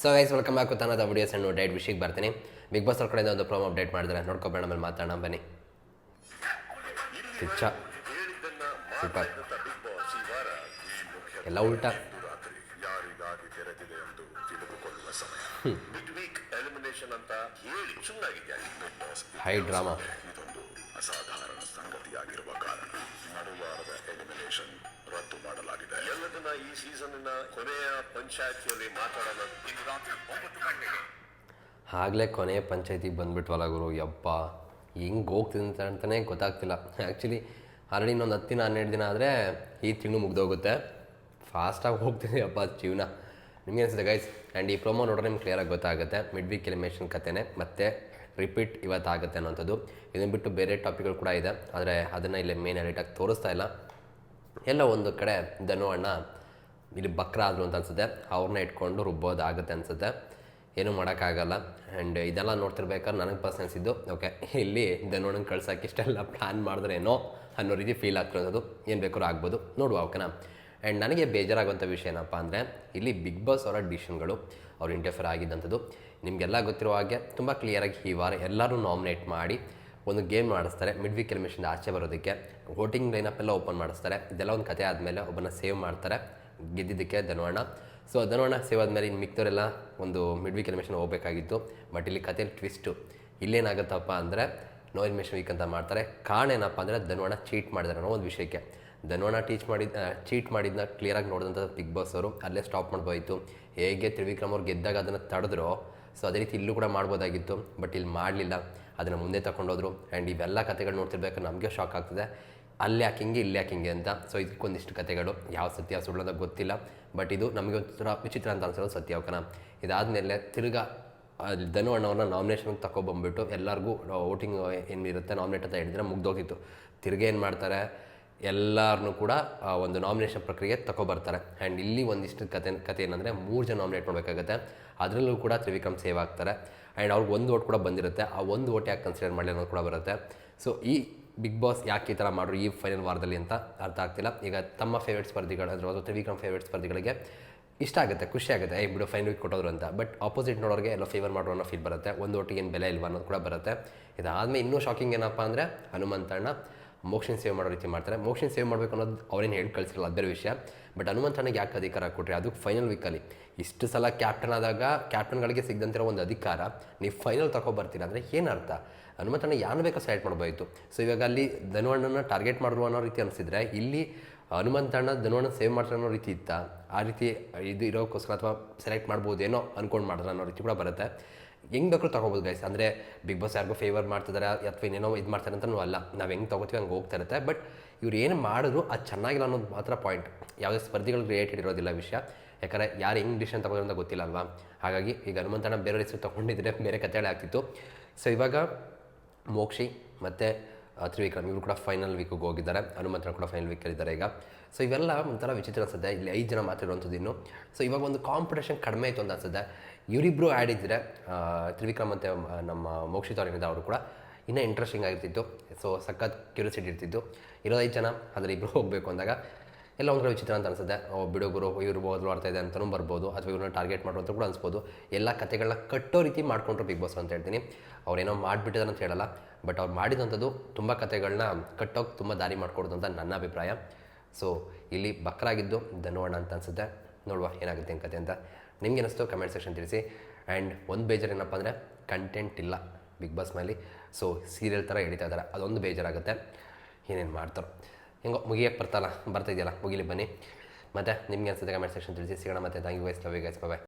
So guys welcome back ತನ್ನದ videos and diet ವಿಷಯಕ್ಕೆ ಬರ್ತೀನಿ ಬಿಗ್ ಬಾಸ್ ಅವ್ರ ಕಡೆಯಿಂದ ಒಂದು ಪ್ರೋಮ್ ಅಪ್ಡೇಟ್ ಮಾಡಿದ್ರೆ ನೋಡ್ಕೊಬೇಡ ಮೇಲೆ ಮಾತಾಡೋಣ. ಬನ್ನಿ. ಕಿಚ್ಚ ಸೂಪರ್ ಎಲ್ಲ ಉಲ್ಟಾ. ಹೈ ಡ್ರಾಮಾ ಅಸಾಧಾರಣ ಸಂಗತಿಯಾಗಿರುವ ಕಾರಣ. ನಡುವಾರದ ಎಲಿಮಿನೇಷನ್ ರದ್ದು ಮಾಡಲಾಗಿದೆ. ಎಲ್ಲದನ್ನ ಈ ಸೀಸನ್ ಕೊನೆಯ ಪಂಚಾಯತಿಯಲ್ಲಿ ಮಾತಾಡಲು ಇಂದು ರಾತ್ರಿ ಒಂಬತ್ತು ಗಂಟೆಗೆ. ಆಗಲೇ ಕೊನೆಯ ಪಂಚಾಯತಿಗೆ ಬಂದ್ಬಿಟ್ವಲ್ಲ ಗುರು ಯಪ್ಪ. ಹೆಂಗೆ ಹೋಗ್ತಿದೆ ಅಂತ ಅಂತಲೇ ಗೊತ್ತಾಗ್ತಿಲ್ಲ. ಆ್ಯಕ್ಚುಲಿ ಆಲ್ರೆಡಿ ಇನ್ನೊಂದು ಹತ್ತು ದಿನ ಹನ್ನೆರಡು ದಿನ ಆದರೆ ಈ ತಿಂಗಳು ಮುಗ್ದೋಗುತ್ತೆ. ಫಾಸ್ಟಾಗಿ ಹೋಗ್ತಿದೆ ಅಪ್ಪ ಜೀವನ. ನಿಮಗೆ ಅನಿಸುತ್ತೆ ಗೈಸ್ ಆ್ಯಂಡ್ ಈ ಪ್ರೊಮೋ ನೋಡಿದ್ರೆ ನಿಮ್ಗೆ ಕ್ಲಿಯರಾಗಿ ಗೊತ್ತಾಗುತ್ತೆ. ಮಿಡ್ ವೀಕ್ ಎಲಿಮೇಷನ್ ಕಥೆನೇ ಮತ್ತು ರಿಪೀಟ್ ಇವತ್ತಾಗುತ್ತೆ ಅನ್ನೋಂಥದ್ದು ಇದನ್ನು ಬಿಟ್ಟು ಬೇರೆ ಟಾಪಿಕ್ಗಳು ಕೂಡ ಇದೆ. ಆದರೆ ಅದನ್ನು ಇಲ್ಲಿ ಮೇನ್ ಎಡಿಟಾಗಿ ತೋರಿಸ್ತಾ ಇಲ್ಲ. ಎಲ್ಲ ಒಂದು ಕಡೆ ಧನು ಅಣ್ಣ ಇಲ್ಲಿ ಬಕ್ರ ಆದರು ಅಂತ ಅನ್ಸುತ್ತೆ. ಅವ್ರನ್ನ ಇಟ್ಕೊಂಡು ರುಬ್ಬೋದಾಗುತ್ತೆ ಅನ್ಸುತ್ತೆ. ಏನೂ ಮಾಡೋಕ್ಕಾಗಲ್ಲ. ಆ್ಯಂಡ್ ಇದೆಲ್ಲ ನೋಡ್ತಿರ್ಬೇಕಾದ್ರೆ ನನಗೆ ಪರ್ಸ್ ಇದ್ದು. ಓಕೆ ಇಲ್ಲಿ ಧನು ಅಣ್ಣನ ಕಳ್ಸೋಕೆ ಇಷ್ಟೆಲ್ಲ ಪ್ಲ್ಯಾನ್ ಮಾಡಿದ್ರೆ ಏನೋ ಅನ್ನೋ ರೀತಿ ಫೀಲ್ ಆಗ್ತಿರೋದು. ಏನು ಬೇಕಾದ್ರೂ ಆಗ್ಬೋದು. ನೋಡುವ ಓಕೆನಾ ಆ್ಯಂಡ್ ನನಗೆ ಬೇಜಾರಾಗುವಂಥ ವಿಷಯ ಏನಪ್ಪ ಅಂದರೆ, ಇಲ್ಲಿ ಬಿಗ್ ಬಾಸ್ ಅವರ ಡಿಸಿಷನ್ಗಳು ಅವ್ರು ಇಂಟರ್ಫಿಯರ್ ಆಗಿದ್ದಂಥದ್ದು. ನಿಮಗೆಲ್ಲ ಗೊತ್ತಿರೋ ಹಾಗೆ ತುಂಬ ಕ್ಲಿಯರಾಗಿ ಈ ವಾರ ಎಲ್ಲರೂ ನಾಮಿನೇಟ್ ಮಾಡಿ ಒಂದು ಗೇಮ್ ಮಾಡಿಸ್ತಾರೆ ಮಿಡ್ ವೀಕ್ ಎಲಿಮಿನೇಷನ್ ಆಚೆ ಬರೋದಕ್ಕೆ. ವೋಟಿಂಗ್ ಲೈನಪ್ ಎಲ್ಲ ಓಪನ್ ಮಾಡಿಸ್ತಾರೆ. ಇದೆಲ್ಲ ಒಂದು ಕತೆ ಆದಮೇಲೆ ಒಬ್ಬನ ಸೇವ್ ಮಾಡ್ತಾರೆ, ಗೆದ್ದಿದ್ದಕ್ಕೆ ಧನವಣ್ಣ. ಸೊ ಧನವಣ್ಣ ಸೇವ್ ಆದಮೇಲೆ ಇನ್ನು ಮಿಕ್ತವರೆಲ್ಲ ಒಂದು ಮಿಡ್ ವೀಕ್ ಎಲಿಮಿನೇಷನ್ ಹೋಗಬೇಕಾಗಿತ್ತು ಬಟ್ ಇಲ್ಲಿ ಕಥೆಯಲ್ಲಿ ಟ್ವಿಸ್ಟು ಇಲ್ಲೇನಾಗುತ್ತಪ್ಪ ಅಂದರೆ ನೋ ಎಲಿಮಿಷನ್ ವೀಕ್ ಅಂತ ಮಾಡ್ತಾರೆ. ಕಾರಣ ಏನಪ್ಪ ಅಂದರೆ, ಧನವಣ್ಣ ಚೀಟ್ ಮಾಡಿದಾರೆ ಅನ್ನೋ ಒಂದು ವಿಷಯಕ್ಕೆ. ಧನವಣ ಟೀಚ್ ಮಾಡಿದ ಚೀಟ್ ಮಾಡಿದ್ದನ್ನ ಕ್ಲಿಯರಾಗಿ ನೋಡಿದಂಥ ಬಿಗ್ ಬಾಸ್ ಅವರು, ಅಲ್ಲೇ ಸ್ಟಾಪ್ ಮಾಡ್ಬೋಯಿತು ಹೇಗೆ ತ್ರಿವಿಕ್ರಮ್ ಅವ್ರು ಗೆದ್ದಾಗ ಅದನ್ನು ತಡೆದ್ರು ಸೊ ಅದೇ ರೀತಿ ಇಲ್ಲೂ ಕೂಡ ಮಾಡ್ಬೋದಾಗಿತ್ತು ಬಟ್ ಇಲ್ಲಿ ಮಾಡಲಿಲ್ಲ. ಅದನ್ನು ಮುಂದೆ ತಗೊಂಡೋದ್ರು ಆ್ಯಂಡ್ ಇವೆಲ್ಲ ಕತೆಗಳು ನೋಡ್ತಿರ್ಬೇಕು, ನಮಗೆ ಶಾಕ್ ಆಗ್ತದೆ. ಅಲ್ಲಿ ಯಾಕೆ ಹಿಂಗೆ, ಇಲ್ಲಿ ಯಾಕೆ ಹಿಂಗೆ ಅಂತ. ಸೊ ಇದಕ್ಕೊಂದಿಷ್ಟು ಕತೆಗಳು. ಯಾವ ಸತ್ಯ ಸುಳ್ಳು ಅಂತ ಗೊತ್ತಿಲ್ಲ. ಬಟ್ ಇದು ನಮಗೆ ಒಂಥರ ವಿಚಿತ್ರ ಅಂತ ಅನ್ಸೋದು ಸತ್ಯ ಅವಕನ ಇದಾದಮೇಲೆ ತಿರ್ಗಾ ಧನು ಅಣ್ಣವ್ರನ್ನ ನಾಮಿನೇಷನ್ಗೆ ತಗೊಬಂದ್ಬಿಟ್ಟು ಎಲ್ಲರಿಗೂ ವೋಟಿಂಗ್ ಏನಿರುತ್ತೆ ನಾಮಿನೇಟ್ ಅಂತ ಹೇಳಿದ್ರೆ ಮುಗ್ದೋಗಿತ್ತು ತಿರ್ಗೇನು ಮಾಡ್ತಾರೆ? ಎಲ್ಲರನ್ನೂ ಕೂಡ ಒಂದು ನಾಮಿನೇಷನ್ ಪ್ರಕ್ರಿಯೆ ತಗೊಬರ್ತಾರೆ ಆ್ಯಂಡ್ ಇಲ್ಲಿ ಒಂದಿಷ್ಟು ಕತೆ ಕತೆ ಏನಂದರೆ ಮೂರು ಜನ ನಾಮಿನೇಟ್ ಮಾಡಬೇಕಾಗತ್ತೆ. ಅದರಲ್ಲೂ ಕೂಡ ತ್ರಿವಿಕ್ರಮ್ ಸೇವ್ ಆಗ್ತಾರೆ. ಆ್ಯಂಡ್ ಅವ್ರಿಗೆ ಒಂದು ಓಟ್ ಕೂಡ ಬಂದಿರುತ್ತೆ. ಆ ಒಂದು ಓಟ್ ಯಾಕೆ ಕನ್ಸಿಡರ್ ಮಾಡಲಿ ಅನ್ನೋದು ಕೂಡ ಬರುತ್ತೆ. ಸೊ ಈ ಬಿಗ್ ಬಾಸ್ ಯಾಕೆ ಈ ಥರ ಮಾಡ್ರು ಈ ಫೈನಲ್ ವಾರದಲ್ಲಿ ಅಂತ ಅರ್ಥ ಆಗ್ತಿಲ್ಲ. ಈಗ ತಮ್ಮ ಫೇವ್ರೇಟ್ ಸ್ಪರ್ಧಿಗಳು ಅಥವಾ ತ್ರಿವಿಕ್ರಮ್ ಫೇವ್ರೇಟ್ ಸ್ಪರ್ಧಿಗಳಿಗೆ ಇಷ್ಟ ಆಗುತ್ತೆ, ಖುಷಿ ಆಗುತ್ತೆ. ಏ ಬಿಡು ಫೈನ್ ವೀಕ್ ಕೊಟ್ಟೋದ್ರು ಅಂತ. ಬಟ್ ಆಪೋಸಿಟ್ ನೋಡೋರಿಗೆ ಎಲ್ಲ ಫೇವರ್ ಮಾಡೋ ಅನ್ನೋ ಫೀಲ್ ಬರುತ್ತೆ. ಒಂದು ಒಟ್ಟಿಗೆ ಏನು ಬೆಲೆ ಇಲ್ವಾ ಅನ್ನೋದು ಕೂಡ ಬರುತ್ತೆ. ಇದಾದಮೇಲೆ ಇನ್ನೂ ಶಾಕಿಂಗ್ ಏನಪ್ಪ ಅಂದರೆ ಹನುಮಂತಣ್ಣ. ಮೋಕ್ಷನ್ ಸೇವ್ ಮಾಡೋ ರೀತಿ ಮಾಡ್ತಾರೆ. ಮೋಕ್ಷನ್ ಸೇವ್ ಮಾಡಬೇಕು ಅನ್ನೋದು ಅವ್ರೇನು ಹೇಳಿ ಕಳಿಸಿರಲ್ಲ ಅದರ ವಿಷಯ. ಬಟ್ ಹನುಮಂತನಿಗೆ ಯಾಕೆ ಅಧಿಕಾರ ಕೊಟ್ಟರೆ ಅದು ಫೈನಲ್ ವೀಕಲ್ಲಿ ಇಷ್ಟು ಸಲ ಕ್ಯಾಪ್ಟನ್ ಆದಾಗ ಕ್ಯಾಪ್ಟನ್ಗಳಿಗೆ ಸಿಗದಂತಿರೋ ಒಂದು ಅಧಿಕಾರ ನೀವು ಫೈನಲ್ ತಗೊಬರ್ತೀರ ಅಂದರೆ ಏನು ಅರ್ಥ ಹನುಮಂತಣ್ಣ ಯಾರು ಬೇಕೋ ಸೆಲೆಕ್ಟ್ ಮಾಡ್ಬೋಯಿತು ಸೊ ಇವಾಗ ಅಲ್ಲಿ ಧನುವಣ್ಣನ ಟಾರ್ಗೆಟ್ ಮಾಡಿದ್ರು ಅನ್ನೋ ರೀತಿ ಅನಿಸಿದ್ರೆ, ಇಲ್ಲಿ ಹನುಮಂತಣ್ಣ ಧನುವಣ್ಣ ಸೇವ್ ಮಾಡ್ತಾರೆ ಅನ್ನೋ ರೀತಿ ಇತ್ತ? ಆ ರೀತಿ ಇದು ಇರೋಕ್ಕೋಸ್ಕರ ಅಥವಾ ಸೆಲೆಕ್ಟ್ ಮಾಡ್ಬೋದೇನೋ ಅಂದ್ಕೊಂಡು ಮಾಡಿದ್ರೆ ಅನ್ನೋ ರೀತಿ ಕೂಡ ಬರುತ್ತೆ. ಹೆಂಗೆ ಬೇಕಾದ್ರೂ ತೊಗೋಬೋದು ಗೈಸ್ ಅಂದರೆ ಬಿಗ್ ಬಾಸ್ ಯಾರಿಗೂ ಫೇವರ್ ಮಾಡ್ತಿದ್ದಾರೆ ಅಥವಾ ಇನ್ನೇನೋ ಇದು ಮಾಡ್ತಾರೆ ಅಂತಲೂ ಅಲ್ಲ. ನಾವು ಹೆಂಗೆ ತೊಗೋತೀವಿ ಹಂಗೆ ಹೋಗ್ತಾ ಇರುತ್ತೆ. ಬಟ್ ಇವ್ರು ಏನು ಮಾಡಿದ್ರು ಅದು ಚೆನ್ನಾಗಿಲ್ಲ ಅನ್ನೋದು ಮಾತ್ರ ಪಾಯಿಂಟ್ ಯಾವುದೇ ಸ್ಪರ್ಧಿಗಳು ರಿಲೇಟೆಡ್ ಇರೋದಿಲ್ಲ ವಿಷಯ. ಯಾಕಂದರೆ ಯಾರು ಹೆಂಗೆ ಡಿಸಿಷನ್ ತಗೋದ್ರು ಅಂತ ಗೊತ್ತಿಲ್ಲ ಅಲ್ವಾ ಹಾಗಾಗಿ ಈಗ ಹನುಮಂತಣ್ಣ ಬೇರೆ ಹೆಸರು ತೊಗೊಂಡಿದ್ರೆ ಬೇರೆ ಕಥೆಗಳೇ ಆಗ್ತಿತ್ತು. ಸೊ ಇವಾಗ ಮೋಕ್ಷಿ ಮತ್ತು ತ್ರಿವಿಕ್ರಮ್ ಇವರು ಕೂಡ ಫೈನಲ್ ವೀಕಿಗೆ ಹೋಗಿದ್ದಾರೆ. ಹನುಮಂತರ ಕೂಡ ಫೈನಲ್ ವೀಕಲ್ಲಿದ್ದಾರೆ ಈಗ. ಸೊ ಇವೆಲ್ಲ ಒಂಥರ ವಿಚಿತ್ರ ಅನ್ಸುತ್ತೆ. ಇಲ್ಲಿ ಐದು ಜನ ಮಾತ್ರ ಇರುವಂಥದ್ದು ಇನ್ನು. ಸೊ ಇವಾಗ ಒಂದು ಕಾಂಪಿಟೇಷನ್ ಕಡಿಮೆ ಆಯಿತು ಅಂತ ಅನ್ಸುತ್ತೆ. ಇವರಿಬ್ಬರು ಆ್ಯಡ್ ಇದ್ದರೆ ತ್ರಿವಿಕ್ರಮ್ ಮತ್ತು ನಮ್ಮ ಮೋಕ್ಷಿತ್ ಅವರಿಂದ ಅವರು ಕೂಡ ಇನ್ನೂ ಇಂಟ್ರೆಸ್ಟಿಂಗ್ ಆಗಿರ್ತಿತ್ತು. ಸೊ ಸಖತ್ ಕ್ಯೂರಿಯಾಸಿಟಿ ಇರ್ತಿತ್ತು. ಇರೋ ಐದು ಜನ, ಅದರಲ್ಲಿ ಇಬ್ಬರು ಹೋಗಬೇಕು ಅಂದಾಗ. ಎಲ್ಲ ಒಂದು ಕಡೆ ವಿಚಿತ್ರ ಅಂತ ಅನ್ಸುತ್ತೆ. ಬಿಡುಗರು ಇವ್ರು ಬದಲು ಆಡ್ತಾ ಇದೆ ಅಂತಲೂ ಬರ್ಬೋದು, ಅಥವಾ ಇವ್ರನ್ನ ಟಾರ್ಗೆಟ್ ಮಾಡೋ ಅಂತ ಕೂಡ ಅನಿಸ್ಬೋದು. ಎಲ್ಲ ಕಥೆಗಳನ್ನ ಕಟ್ಟೋ ರೀತಿ ಮಾಡ್ಕೊಂಡ್ರು ಬಿಗ್ ಬಾಸ್ ಅಂತ ಹೇಳ್ತೀನಿ. ಅವ್ರೇನೋ ಮಾಡಿಬಿಟ್ಟಿದ್ದಾರೆ ಅಂತ ಹೇಳಲ್ಲ ಬಟ್ ಅವ್ರು ಮಾಡಿದಂಥದ್ದು ತುಂಬ ಕತೆಗಳನ್ನ ಕಟ್ಟೋಕೆ ತುಂಬ ದಾರಿ ಮಾಡಿಕೊಡೋದು ಅಂತ ನನ್ನ ಅಭಿಪ್ರಾಯ. ಸೊ ಇಲ್ಲಿ ಬಕ್ರಾಗಿದ್ದು ಧನುವಣ್ಣ ಅಂತ ಅನ್ಸುತ್ತೆ. ನೋಡುವ ಏನಾಗುತ್ತೆ ಏನು ಕತೆ ಅಂತ. ನಿಮ್ಗೆ ಅನಿಸ್ತು ಕಮೆಂಟ್ ಸೆಕ್ಷನ್ ತಿಳಿಸಿ. ಆ್ಯಂಡ್ ಒಂದು ಬೇಜಾರು ಏನಪ್ಪ ಅಂದರೆ ಕಂಟೆಂಟ್ ಇಲ್ಲ ಬಿಗ್ ಬಾಸ್ ಮೇಲೆ ಸೊ ಸೀರಿಯಲ್ ಥರ ಎಡಿತಾ ಇದ್ದಾರೆ. ಅದೊಂದು ಬೇಜಾರಾಗುತ್ತೆ. ಏನೇನು ಮಾಡ್ತಾರೋ. ಹೆಂಗೋ ಮುಗಿಯಕ್ಕೆ ಬರ್ತಲ್ಲ ಬರ್ತಾ ಇದೆಯಲ್ಲ? ಮುಗಿಲಿ ಬನ್ನಿ. ಮತ್ತು ನಿಮ್ಗೆ ಅನ್ಸುತ್ತೆ ಕಮೆಂಟ್ ಸೆಕ್ಷನ್ ತಿಳಿಸಿ. ಸಿಗೋಣ ಮತ್ತೆ. ಥ್ಯಾಂಕ್ ಯು ವೈಸ್ ಲವ್ ಯು ಗೈಸ್ ಬಾಯ್